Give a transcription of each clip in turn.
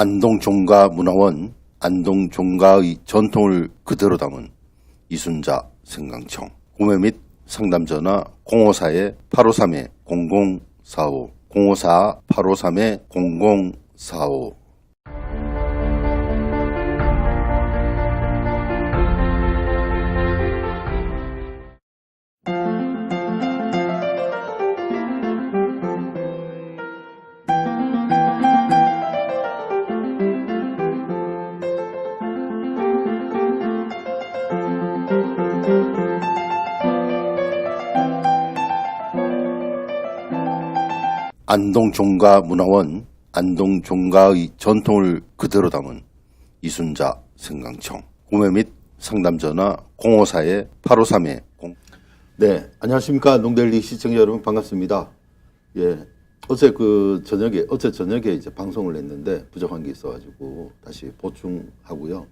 안동종가문화원 안동종가의 전통을 그대로 담은 이순자 생강청. 구매 및 상담 전화 054-853-0045 054-853-0045 안동종가문화원 안동종가의 전통을 그대로 담은 이순자 생강청 구매 및 상담 전화 054-853-0 네, 안녕하십니까 농델리 시청자 여러분 반갑습니다. 예, 어제 그 저녁에 어제 저녁에 이제 방송을 했는데 부족한 게 있어가지고 다시 보충하고요.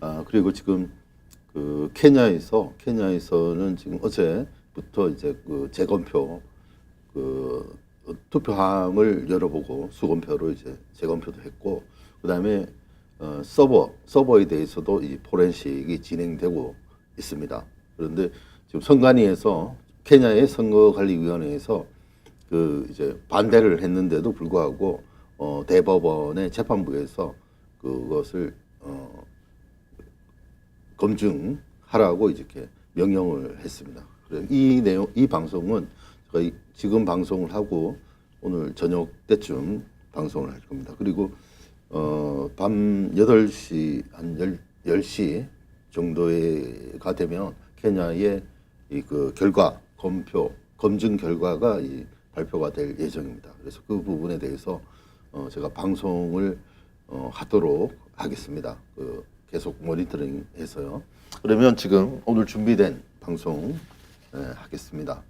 아 그리고 지금 그 케냐에서 케냐에서는 지금 어제부터 이제 그 재검표 그 투표함을 열어보고 수검표로 이제 재검표도 했고 그다음에 어, 서버 서버에 대해서도 이 포렌식이 진행되고 있습니다. 그런데 지금 선관위에서 케냐의 선거관리위원회에서 그 이제 반대를 했는데도 불구하고 어, 대법원의 재판부에서 그것을 어, 검증하라고 이렇게 명령을 했습니다. 이 내용, 이 방송은 지금 방송을 하고 오늘 저녁 때쯤 방송을 할 겁니다. 그리고 어, 밤 8시 한 10, 10 시 정도에가 되면 케냐의 이 그 결과 검표 검증 결과가 이 발표가 될 예정입니다. 그래서 그 부분에 대해서 어, 제가 방송을 어, 하도록 하겠습니다. 그 계속 모니터링 해서요. 그러면 지금 오늘 준비된 방송 예, 하겠습니다.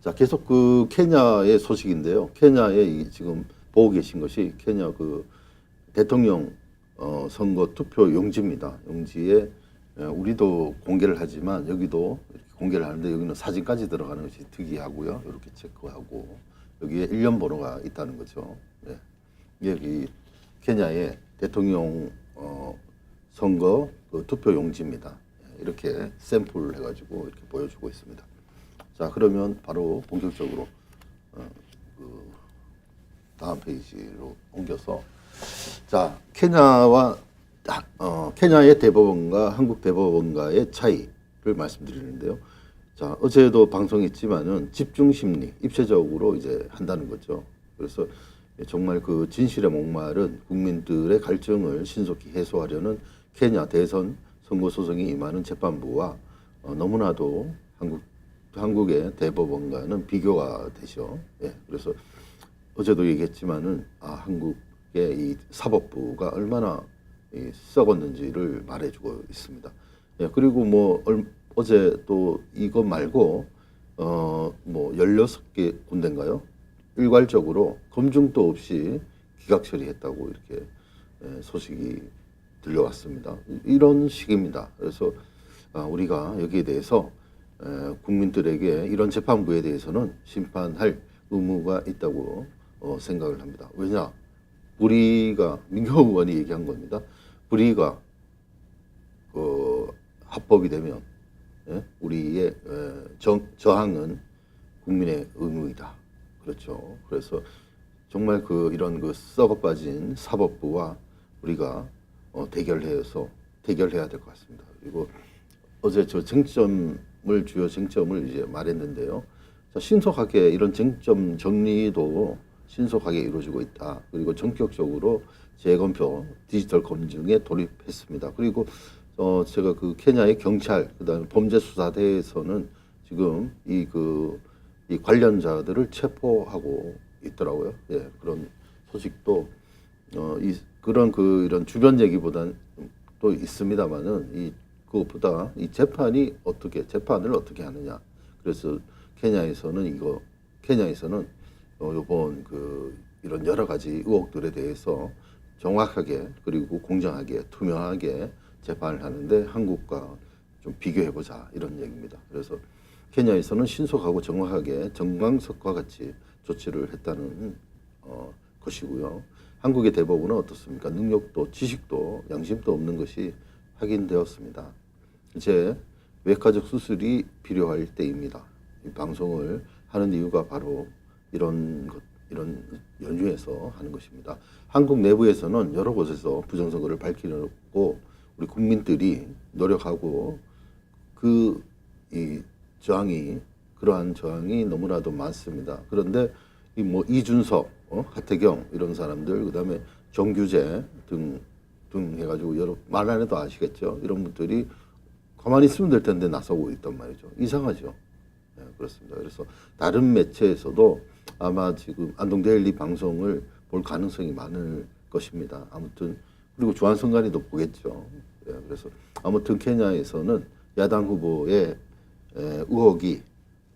자, 계속 그 케냐의 소식인데요. 케냐에 이 지금 보고 계신 것이 케냐 그 대통령 어, 선거 투표 용지입니다. 용지에 예, 우리도 공개를 하지만 여기도 공개를 하는데 여기는 사진까지 들어가는 것이 특이하고요. 이렇게 체크하고 여기에 일련 번호가 있다는 거죠. 예. 여기 케냐의 대통령 어, 선거 그 투표 용지입니다. 예, 이렇게 샘플을 해가지고 이렇게 보여주고 있습니다. 자 그러면 바로 본격적으로 어, 그 다음 페이지로 옮겨서 자 케냐와 아, 어, 케냐의 대법원과 한국 대법원과의 차이를 말씀드리는데요. 자 어제도 방송했지만은 집중 심리 입체적으로 이제 한다는 거죠. 그래서 정말 그 진실의 목마른 국민들의 갈증을 신속히 해소하려는 케냐 대선 선거 소송이 임하는 재판부와 어, 너무나도 한국 한국의 대법원과는 비교가 되죠. 예, 그래서 어제도 얘기했지만은 아, 한국의 이 사법부가 얼마나 이 썩었는지를 말해주고 있습니다. 예, 그리고 뭐 얼, 어제 또 이거 말고 어뭐 16개 군데인가요? 일괄적으로 검증도 없이 기각 처리했다고 이렇게 예, 소식이 들려왔습니다. 이런 식입니다. 그래서 아, 우리가 여기에 대해서 에, 국민들에게 이런 재판부에 대해서는 심판할 의무가 있다고 어, 생각을 합니다. 왜냐? 우리가 민경 의원이 얘기한 겁니다. 우리가 그 합법이 되면 예? 우리의 저항은 국민의 의무이다. 그렇죠. 그래서 정말 그 이런 그 썩어 빠진 사법부와 우리가 어, 대결해서 대결해야 될 것 같습니다. 그리고 어제 저 쟁점 을 주요 쟁점을 이제 말했는데요. 자, 신속하게 이런 쟁점 정리도 신속하게 이루어지고 있다. 그리고 전격적으로 재검표 디지털 검증에 돌입했습니다. 그리고 어 제가 그 케냐의 경찰 그다음에 범죄 수사대에서는 지금 이 그 이 관련자들을 체포하고 있더라고요. 예, 그런 소식도 어 이 그런 그 이런 주변 얘기보다는 또 있습니다만은 이 그것보다 이 재판이 어떻게 재판을 어떻게 하느냐. 그래서 케냐에서는 이거 케냐에서는 어 요번 그 이런 여러 가지 의혹들에 대해서 정확하게 그리고 공정하게 투명하게 재판을 하는데 한국과 좀 비교해 보자 이런 얘기입니다. 그래서 케냐에서는 신속하고 정확하게 정광석과 같이 조치를 했다는 어, 것이고요. 한국의 대법원은 어떻습니까? 능력도 지식도 양심도 없는 것이 확인되었습니다. 이제 외과적 수술이 필요할 때입니다. 이 방송을 하는 이유가 바로 이런 것, 이런 연유에서 하는 것입니다. 한국 내부에서는 여러 곳에서 부정선거를 밝히려고 우리 국민들이 노력하고 그 이 저항이 그러한 저항이 너무나도 많습니다. 그런데 이 뭐 이준석, 어? 하태경 이런 사람들 그다음에 정규재 등 등 해가지고 여러 말 안 해도 아시겠죠. 이런 분들이 가만히 있으면 될 텐데 나서고 있단 말이죠. 이상하죠. 네, 그렇습니다. 그래서 다른 매체에서도 아마 지금 안동데일리 방송을 볼 가능성이 많을 것입니다. 아무튼 그리고 주한선관위도 보겠죠. 예, 그래서 아무튼 케냐에서는 야당 후보의 에, 의혹이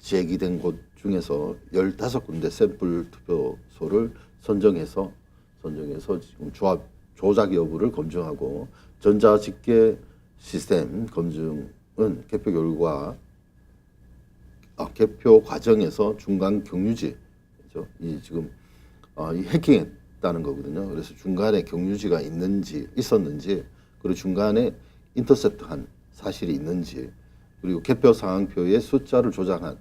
제기된 곳 중에서 15군데 샘플 투표소를 선정해서 선정해서 지금 조합 조작 여부를 검증하고 전자집계 시스템 검증은 개표 결과 아, 개표 과정에서 중간 경유지 그죠? 이 지금 아, 이 해킹했다는 거거든요. 그래서 중간에 경유지가 있는지 있었는지 그리고 중간에 인터셉트한 사실이 있는지 그리고 개표 상황표의 숫자를 조작한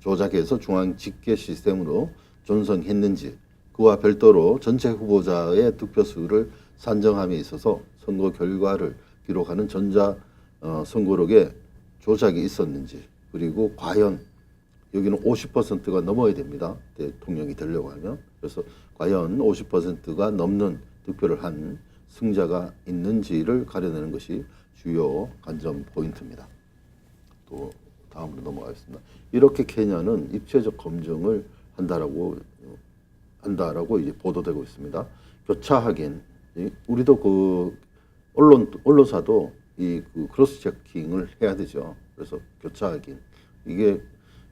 조작해서 중앙 집계 시스템으로 전송했는지 그와 별도로 전체 후보자의 득표수를 산정함에 있어서 선거 결과를 기록하는 전자 어, 선거록에 조작이 있었는지 그리고 과연 여기는 50%가 넘어야 됩니다. 대통령이 되려고 하면 그래서 과연 50%가 넘는 득표를 한 승자가 있는지를 가려내는 것이 주요 관점 포인트입니다. 또 다음으로 넘어가겠습니다. 이렇게 케냐는 입체적 검증을 한다라고 어, 한다라고 이제 보도되고 있습니다. 교차 확인. 이 우리도 그 언론 언론사도 이 그 크로스 체킹을 해야 되죠. 그래서 교차 확인 이게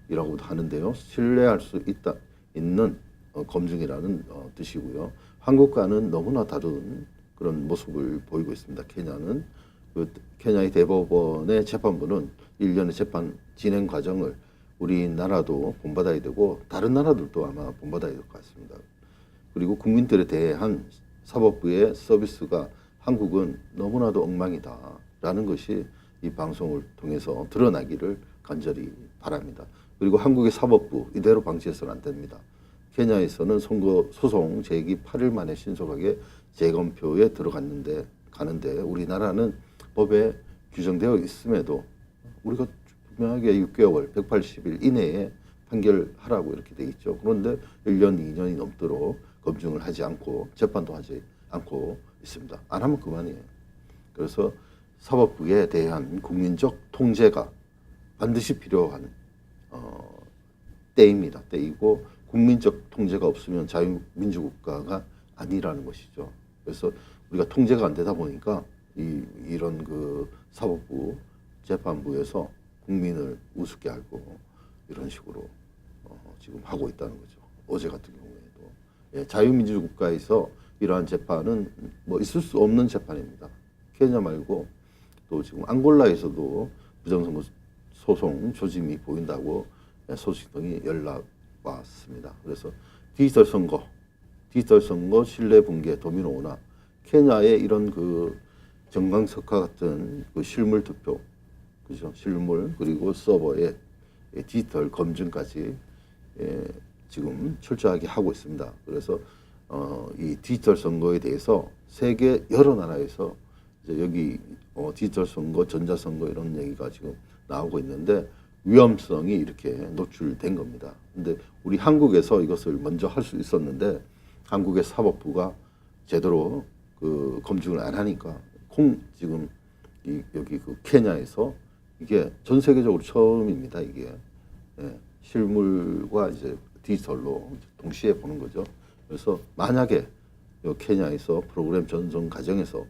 이라고도 하는데요. 신뢰할 수 있다 있는 어, 검증이라는 어, 뜻이고요. 한국과는 너무나 다른 그런 모습을 보이고 있습니다. 케냐는 그 케냐의 대법원의 재판부는 일련의 재판 진행 과정을 우리나라도 본받아야 되고 다른 나라들도 아마 본받아야 될 것 같습니다. 그리고 국민들에 대한 사법부의 서비스가 한국은 너무나도 엉망이다라는 것이 이 방송을 통해서 드러나기를 간절히 바랍니다. 그리고 한국의 사법부 이대로 방치해서는 안 됩니다. 케냐에서는 선거 소송 제기 8일 만에 신속하게 재검표에 들어갔는데 가는데 우리나라는 법에 규정되어 있음에도 우리가 분명하게 6개월, 180일 이내에 판결하라고 이렇게 돼 있죠. 그런데 1년, 2년이 넘도록 검증을 하지 않고 재판도 하지 않고 있습니다. 안 하면 그만이에요. 그래서 사법부에 대한 국민적 통제가 반드시 필요한 어, 때입니다. 때이고 국민적 통제가 없으면 자유민주국가가 아니라는 것이죠. 그래서 우리가 통제가 안 되다 보니까 이 이런 그 사법부 재판부에서 국민을 우습게 알고 이런 식으로 어, 지금 하고 있다는 거죠. 어제 같은 경우에도 예, 자유민주 국가에서 이러한 재판은 뭐 있을 수 없는 재판입니다. 케냐 말고 또 지금 앙골라에서도 부정선거 소송 조짐이 보인다고 예, 소식 등이 연락 왔습니다. 그래서 디지털 선거, 디지털 선거 신뢰 붕괴 도미노나 케냐의 이런 그 정강석화 같은 그 실물 투표, 그죠? 실물 그리고 서버의 예, 디지털 검증까지 예, 지금 철저하게 하고 있습니다. 그래서 어, 이 디지털 선거에 대해서 세계 여러 나라에서 이제 여기 어, 디지털 선거, 전자 선거 이런 얘기가 지금 나오고 있는데 위험성이 이렇게 노출된 겁니다. 근데 우리 한국에서 이것을 먼저 할 수 있었는데 한국의 사법부가 제대로 그 검증을 안 하니까 콩 지금 이 여기 그 케냐에서 이게 전 세계적으로 처음입니다. 이게 예, 실물과 이제 디지털로 동시에 보는 거죠. 그래서 만약에 요 케냐에서 프로그램 전송 과정에서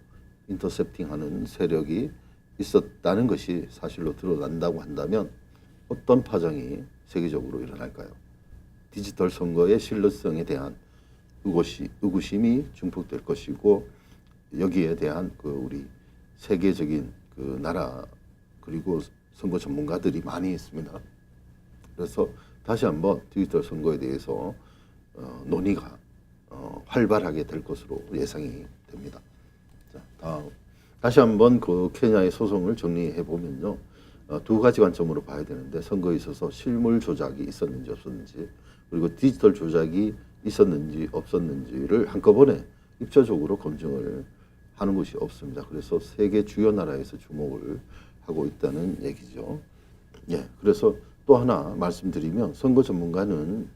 인터셉팅하는 세력이 있었다는 것이 사실로 드러난다고 한다면 어떤 파장이 세계적으로 일어날까요? 디지털 선거의 신뢰성에 대한 의구심, 의구심이 증폭될 것이고 여기에 대한 그 우리 세계적인 그 나라 그리고 선거 전문가들이 많이 있습니다. 그래서 다시 한번 디지털 선거에 대해서 어, 논의가 어, 어, 활발하게 될 것으로 예상이 됩니다. 자, 다음 다시 한번 그 케냐의 소송을 정리해 보면요. 어, 두 가지 관점으로 봐야 되는데 선거에 있어서 실물 조작이 있었는지 없었는지 그리고 디지털 조작이 있었는지 없었는지를 한꺼번에 입체적으로 검증을 하는 것이 없습니다. 그래서 세계 주요 나라에서 주목을 하고 있다는 얘기죠. 예, 그래서 또 하나 말씀드리면 선거 전문가는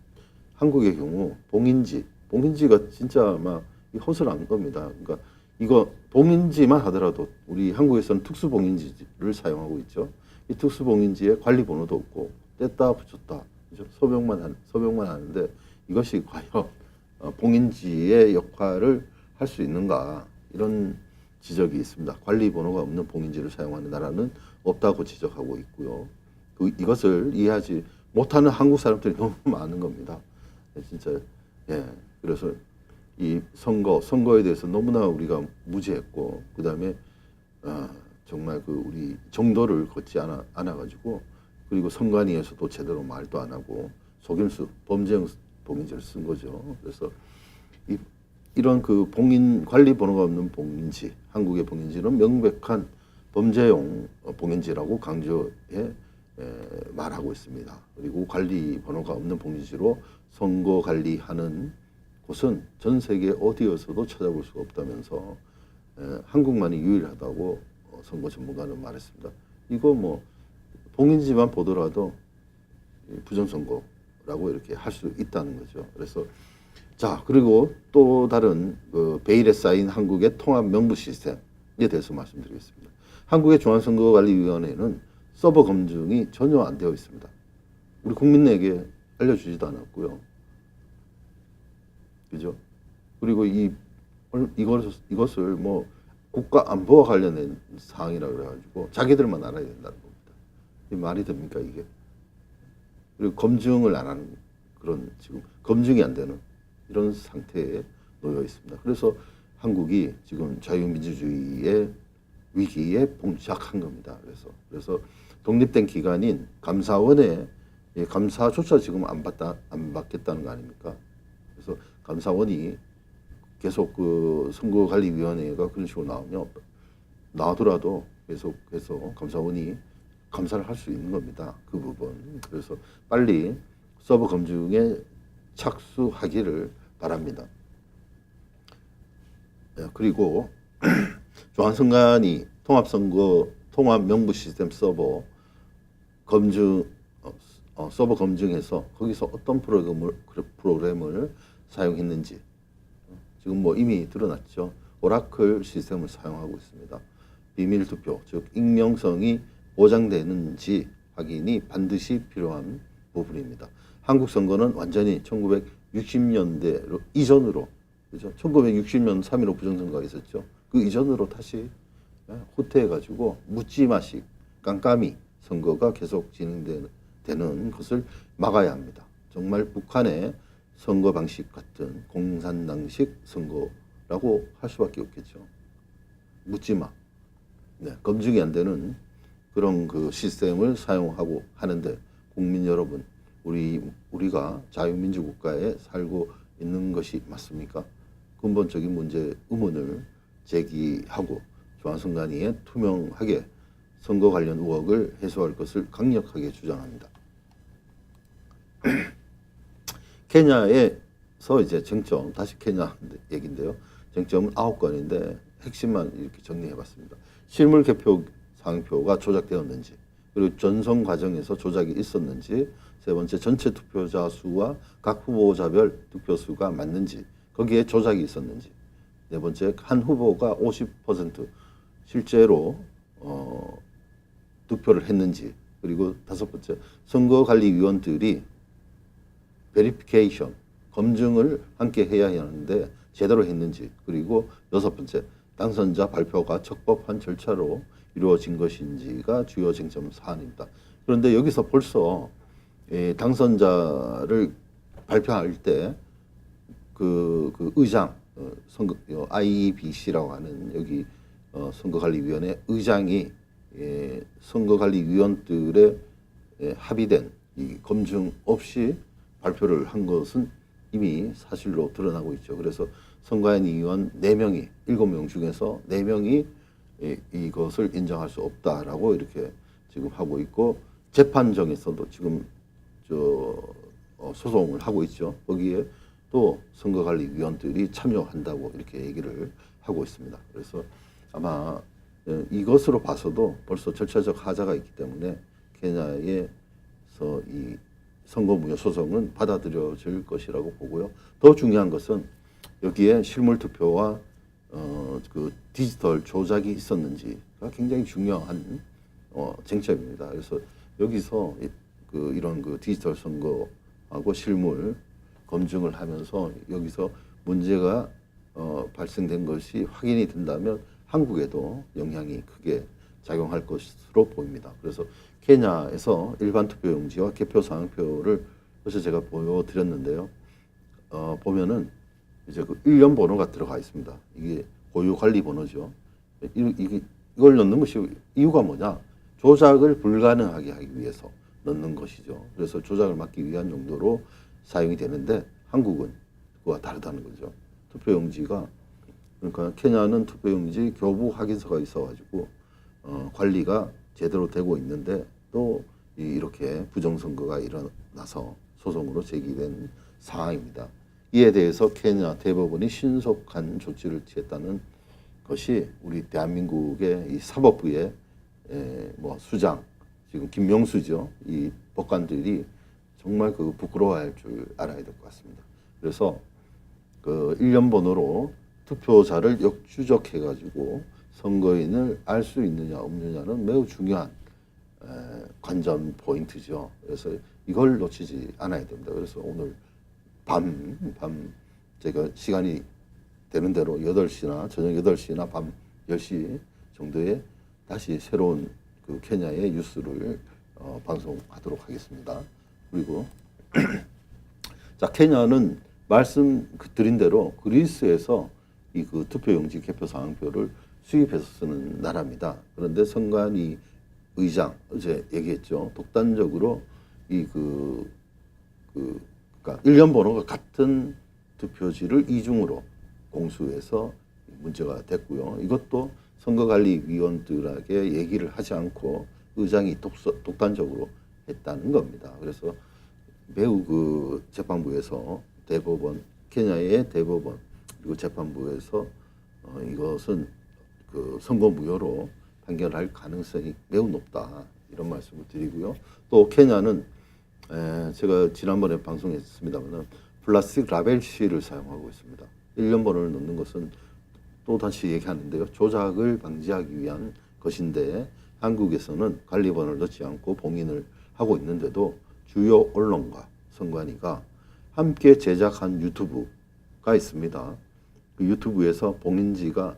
한국의 경우 봉인지, 봉인지가 진짜 막이 허술한 겁니다. 그러니까 이거 봉인지만 하더라도 우리 한국에서는 특수 봉인지를 사용하고 있죠. 이 특수 봉인지에 관리 번호도 없고 뗐다 붙였다 그죠? 서명만 한, 서명만 하는데 이것이 과연 어, 봉인지의 역할을 할 수 있는가 이런 지적이 있습니다. 관리 번호가 없는 봉인지를 사용하는 나라는 없다고 지적하고 있고요. 그 이것을 이해하지 못하는 한국 사람들이 너무 많은 겁니다. 예, 진짜 예 그래서 이 선거 선거에 대해서 너무나 우리가 무지했고 그 다음에 아, 정말 그 우리 정도를 걷지 않아 않아 가지고 그리고 선관위에서도 제대로 말도 안 하고 속임수 범죄형 봉인지를 쓴 거죠. 그래서 이, 이런 그 봉인 관리 번호가 없는 봉인지 한국의 봉인지는 명백한 범죄용 어, 봉인지라고 강조해 에, 말하고 있습니다. 그리고 관리 번호가 없는 봉인지로 선거 관리하는 곳은 전 세계 어디에서도 찾아볼 수가 없다면서 에, 한국만이 유일하다고 어, 선거 전문가는 말했습니다. 이거 뭐 봉인지만 보더라도 이 부정선거라고 이렇게 할 수 있다는 거죠. 그래서 자 그리고 또 다른 그 베일에 쌓인 한국의 통합 명부 시스템에 대해서 말씀드리겠습니다. 한국의 중앙선거관리위원회는 서버 검증이 전혀 안 되어 있습니다. 우리 국민에게 알려주지도 않았고요. 그죠? 그리고 이 이것을 이것을 뭐 국가 안보와 관련된 사항이라 그래가지고 자기들만 알아야 된다는 겁니다. 이 말이 됩니까 이게? 그리고 검증을 안 하는 그런 지금 검증이 안 되는 이런 상태에 놓여 있습니다. 그래서 한국이 지금 자유민주주의의 위기에 봉착한 겁니다. 그래서 그래서 독립된 기관인 감사원의 예, 감사조차 지금 안 받다 안 받겠다는 거 아닙니까? 그래서 감사원이 계속 그 선거관리위원회가 그런 식으로 나오면 나오더라도 계속해서 감사원이 감사를 할 수 있는 겁니다. 그 부분. 그래서 빨리 서버 검증에 착수하기를 바랍니다. 예, 그리고 중앙선관위 통합선거 통합 명부 시스템 서버 검증 어, 어, 서버 검증해서 거기서 어떤 프로그램을 프로그램을 사용했는지 지금 뭐 이미 드러났죠. 오라클 시스템을 사용하고 있습니다. 비밀 투표 즉 익명성이 보장되는지 확인이 반드시 필요한 부분입니다. 한국 선거는 완전히 1960년대 이전으로 그죠? 1960년 3.15 부정선거가 있었죠. 그 이전으로 다시 예, 후퇴해가지고 묻지마식 깜깜이 선거가 계속 진행되는 것을 막아야 합니다. 정말 북한의 선거 방식 같은 공산당식 선거라고 할 수밖에 없겠죠. 묻지마. 네, 검증이 안 되는 그런 그 시스템을 사용하고 하는데 국민 여러분, 우리 우리가 자유민주 국가에 살고 있는 것이 맞습니까? 근본적인 문제 의문을 제기하고 중앙선관위에 투명하게 선거 관련 의혹을 해소할 것을 강력하게 주장합니다. 케냐에서 이제 쟁점 다시 케냐 얘긴데요. 쟁점은 아홉 건인데 핵심만 이렇게 정리해봤습니다. 실물 개표 상표가 조작되었는지, 그리고 전송 과정에서 조작이 있었는지, 세 번째 전체 투표자 수와 각 후보자별 득표 수가 맞는지, 거기에 조작이 있었는지, 네 번째 한 후보가 50% 실제로 어, 득표를 했는지, 그리고 다섯 번째 선거관리위원들이 베리피케이션 검증을 함께 해야 하는데 제대로 했는지. 그리고 여섯 번째 당선자 발표가 적법한 절차로 이루어진 것인지가 주요 쟁점 사안입니다. 그런데 여기서 벌써 예, 당선자를 발표할 때 그, 그 의장 어, 선거 어, IEBC라고 하는 여기 어, 선거관리위원회 의장이 예, 선거관리위원들의 예, 합의된 이 검증 없이 발표를 한 것은 이미 사실로 드러나고 있죠. 그래서 선관위 의원 4명이 7명 중에서 4명이 이것을 인정할 수 없다라고 이렇게 지금 하고 있고 재판정에서도 지금 저 어, 소송을 하고 있죠. 거기에 또 선거관리위원들이 참여한다고 이렇게 얘기를 하고 있습니다. 그래서 아마 예, 이것으로 봐서도 벌써 절차적 하자가 있기 때문에 케냐에서 이 선거무효 소송은 받아들여질 것이라고 보고요. 더 중요한 것은 여기에 실물 투표와 어, 그 디지털 조작이 있었는지가 굉장히 중요한 어, 쟁점입니다. 그래서 여기서 이- 그 이런 그 디지털 선거하고 실물 검증을 하면서 여기서 문제가 어, 발생된 것이 확인이 된다면 한국에도 영향이 크게 작용할 것으로 보입니다. 그래서 케냐에서 일반 투표용지와 개표 상표를 어제 제가 보여드렸는데요. 어, 보면은 이제 그 일련 번호가 들어가 있습니다. 이게 고유 관리 번호죠. 이, 이게 이걸 넣는 것이 이유가 뭐냐? 조작을 불가능하게 하기 위해서 넣는 것이죠. 그래서 조작을 막기 위한 용도로 사용이 되는데 한국은 그와 다르다는 거죠. 투표용지가 그러니까 케냐는 투표용지 교부 확인서가 있어가지고 어, 관리가 제대로 되고 있는데 또 이- 이렇게 부정선거가 일어나서 소송으로 제기된 상황입니다. 이에 대해서 케냐 대법원이 신속한 조치를 취했다는 것이 우리 대한민국의 이 사법부의 에, 뭐 수장 지금 김명수죠 이 법관들이 정말 그 부끄러워할 줄 알아야 될 것 같습니다. 그래서 그 일련 번호로 투표자를 역추적해 가지고 선거인을 알 수 있느냐 없느냐는 매우 중요한 에, 관전 포인트죠. 그래서 이걸 놓치지 않아야 됩니다. 그래서 오늘 밤, 밤 제가 시간이 되는 대로 8시나 저녁 8시나 밤 10시 정도에 다시 새로운 그 케냐의 뉴스를 어, 방송하도록 하겠습니다. 그리고 자 케냐는 말씀 그 드린 대로 그리스에서 이 그 투표용지 개표 상황표를 수입해서 쓰는 나라입니다. 그런데 선관위 의장 어제 얘기했죠. 독단적으로 이그 그 그러니까 일련 번호가 같은 투표지를 이중으로 공수해서 문제가 됐고요. 이것도 선거관리위원들에게 얘기를 하지 않고 의장이 독서, 독단적으로 했다는 겁니다. 그래서 매우 그 재판부에서 대법원 케냐의 대법원 그리고 재판부에서 어, 이것은 그 선거 무효로 판결할 가능성이 매우 높다 이런 말씀을 드리고요. 또 케냐는 에, 제가 지난번에 방송했습니다만은 플라스틱 라벨 실을 사용하고 있습니다. 일련 번호를 넣는 것은 또 다시 얘기하는데요. 조작을 방지하기 위한 것인데 한국에서는 관리 번호를 넣지 않고 봉인을 하고 있는데도 주요 언론과 선관위가 함께 제작한 유튜브가 있습니다. 그 유튜브에서 봉인지가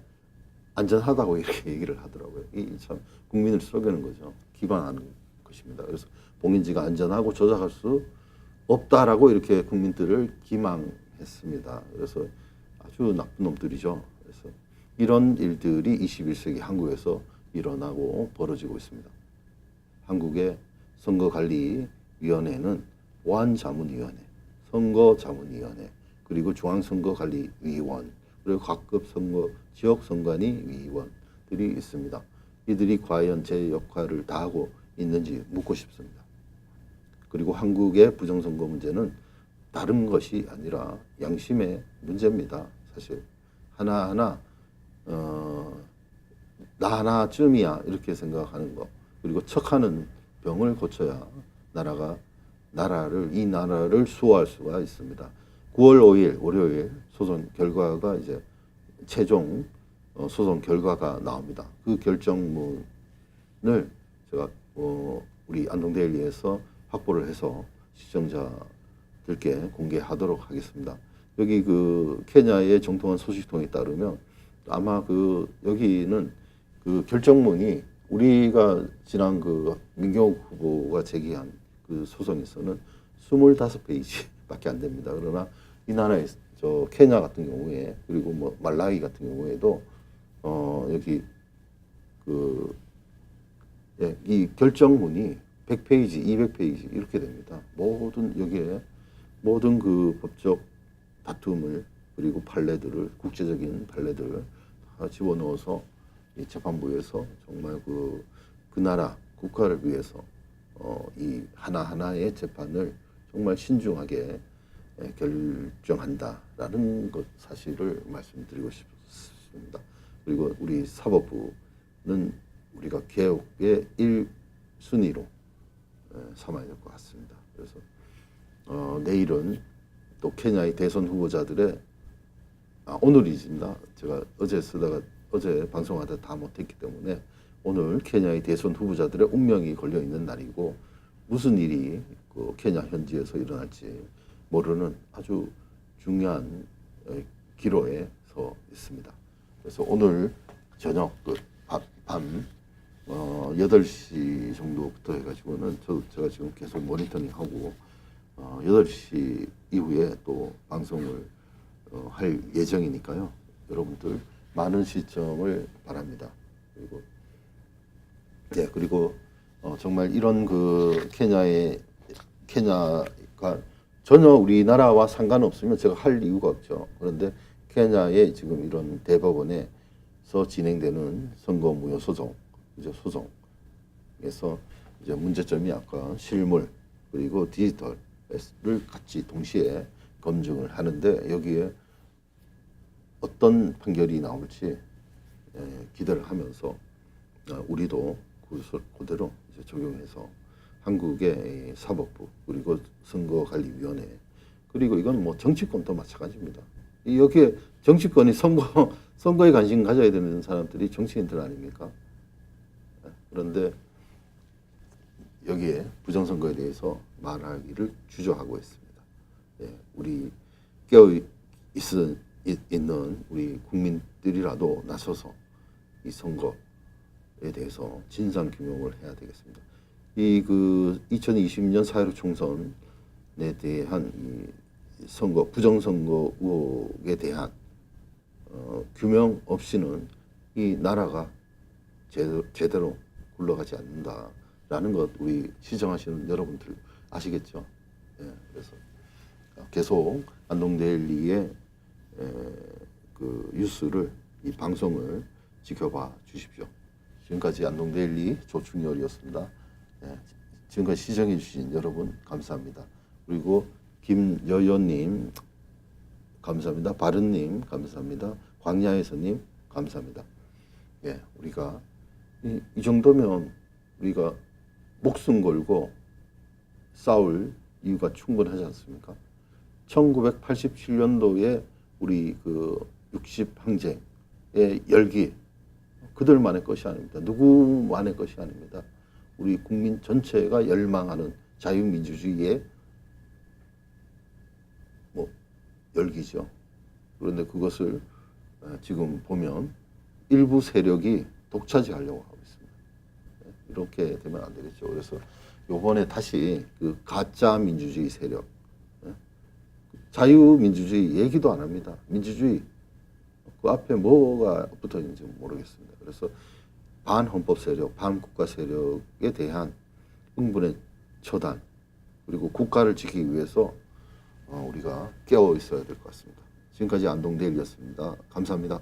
안전하다고 이렇게 얘기를 하더라고요. 이 참 국민을 속이는 거죠. 기반하는 것입니다. 그래서 봉인지가 안전하고 조작할 수 없다라고 이렇게 국민들을 기망했습니다. 그래서 아주 나쁜 놈들이죠. 이런 일들이 21세기 한국에서 일어나고 벌어지고 있습니다. 한국의 선거관리위원회는 보안자문위원회, 선거자문위원회, 그리고 중앙선거관리위원, 그리고 각급 선거 지역 선관위 위원들이 있습니다. 이들이 과연 제 역할을 다하고 있는지 묻고 싶습니다. 그리고 한국의 부정선거 문제는 다른 것이 아니라 양심의 문제입니다. 사실 하나하나 어, 나 하나쯤이야 이렇게 생각하는 거 그리고 척하는 병을 고쳐야 나라가 나라를 이 나라를 수호할 수가 있습니다. 9월 5일 월요일 소송 결과가 이제 최종 어, 소송 결과가 나옵니다. 그 결정문을 제가 어, 우리 안동데일리에서 확보를 해서 시청자들께 공개하도록 하겠습니다. 여기 그 케냐의 정통한 소식통에 따르면 아마 그 여기는 그 결정문이 우리가 지난 그 민경욱 후보가 제기한 그 소송에서는 25페이지밖에 안 됩니다. 그러나 이 나라의 저 케냐 같은 경우에 그리고 뭐 말라위 같은 경우에도 어 여기 그 예, 이 결정문이 100페이지, 200페이지 이렇게 됩니다. 모든 여기에 모든 그 법적 다툼을 그리고 판례들을 국제적인 판례들을 다 집어넣어서 이 재판부에서 정말 그, 그 나라 국가를 위해서 어, 이 하나하나의 재판을 정말 신중하게 예, 결정한다라는 것 사실을 말씀드리고 싶습니다. 그리고 우리 사법부는 우리가 개혁의 1순위로 삼아야 될 것 같습니다. 그래서 어, 내일은 또 케냐의 대선 후보자들의 아, 오늘이집니다. 제가 어제 쓰다가 어제 방송하다 다 못했기 때문에 오늘 케냐의 대선 후보자들의 운명이 걸려 있는 날이고 무슨 일이 그 케냐 현지에서 일어날지 모르는 아주 중요한 어, 기로에 서 있습니다. 그래서 오늘 저녁 그밤 어, 8시 정도부터 해가지고는 저, 제가 지금 계속 모니터링하고 어, 8시 이후에 또 방송을 어, 할 예정이니까요. 여러분들 많은 시청을 바랍니다. 그리고 네 그리고 어, 정말 이런 그 케냐의 케냐가 전혀 우리나라와 상관없으면 제가 할 이유가 없죠. 그런데 케냐의 지금 이런 대법원에서 진행되는 선거 무효 소송, 이제 소송에서 이제 문제점이 아까 실물 그리고 디지털을 같이 동시에 검증을 하는데 여기에 어떤 판결이 나올지 예, 기대를 하면서 어, 우리도 그- 그대로 적용해서 한국의 이 사법부 그리고 선거관리위원회 그리고 이건 뭐 정치권도 마찬가지입니다. 이 여기에 정치권이 선거 선거에 관심 가져야 되는 사람들이 정치인들 아닙니까? 예, 그런데 여기에 부정선거에 대해서 말하기를 주저하고 있습니다. 예, 우리 깨어 있은, 있는 우리 국민들이라도 나서서 이 선거에 대해서 진상 규명을 해야 되겠습니다. 이 그 2020년 4.15 총선에 대한 이 선거 부정선거 의혹에 대한 어, 규명 없이는 이 나라가 제대로, 제대로 굴러가지 않는다라는 것 우리 시청하시는 여러분들 아시겠죠? 예, 그래서 계속 안동데일리의 에, 그 뉴스를 이 방송을 지켜봐 주십시오. 지금까지 안동데일리 조충열이었습니다. 예, 지금까지 시청해 주신 여러분 감사합니다. 그리고 김여연님 감사합니다. 바른님 감사합니다. 광야에서님 감사합니다. 예, 우리가 이, 이 정도면 우리가 목숨 걸고 싸울 이유가 충분하지 않습니까? 1987년도에 우리 그 60항쟁의 열기 그들만의 것이 아닙니다. 누구만의 것이 아닙니다. 우리 국민 전체가 열망하는 자유민주주의의 뭐 열기죠. 그런데 그것을 어, 지금 보면 일부 세력이 독차지하려고 하고 있습니다. 네, 이렇게 되면 안 되겠죠. 그래서 요번에 다시 그 가짜 민주주의 세력, 네, 자유민주주의 얘기도 안 합니다. 민주주의 그 앞에 뭐가 붙어 있는지 모르겠습니다. 그래서 반헌법 세력, 반국가 세력에 대한 흥분의 처단 그리고 국가를 지키기 위해서 어, 우리가 깨어 있어야 될 것 같습니다. 지금까지 안동대일이었습니다. 감사합니다.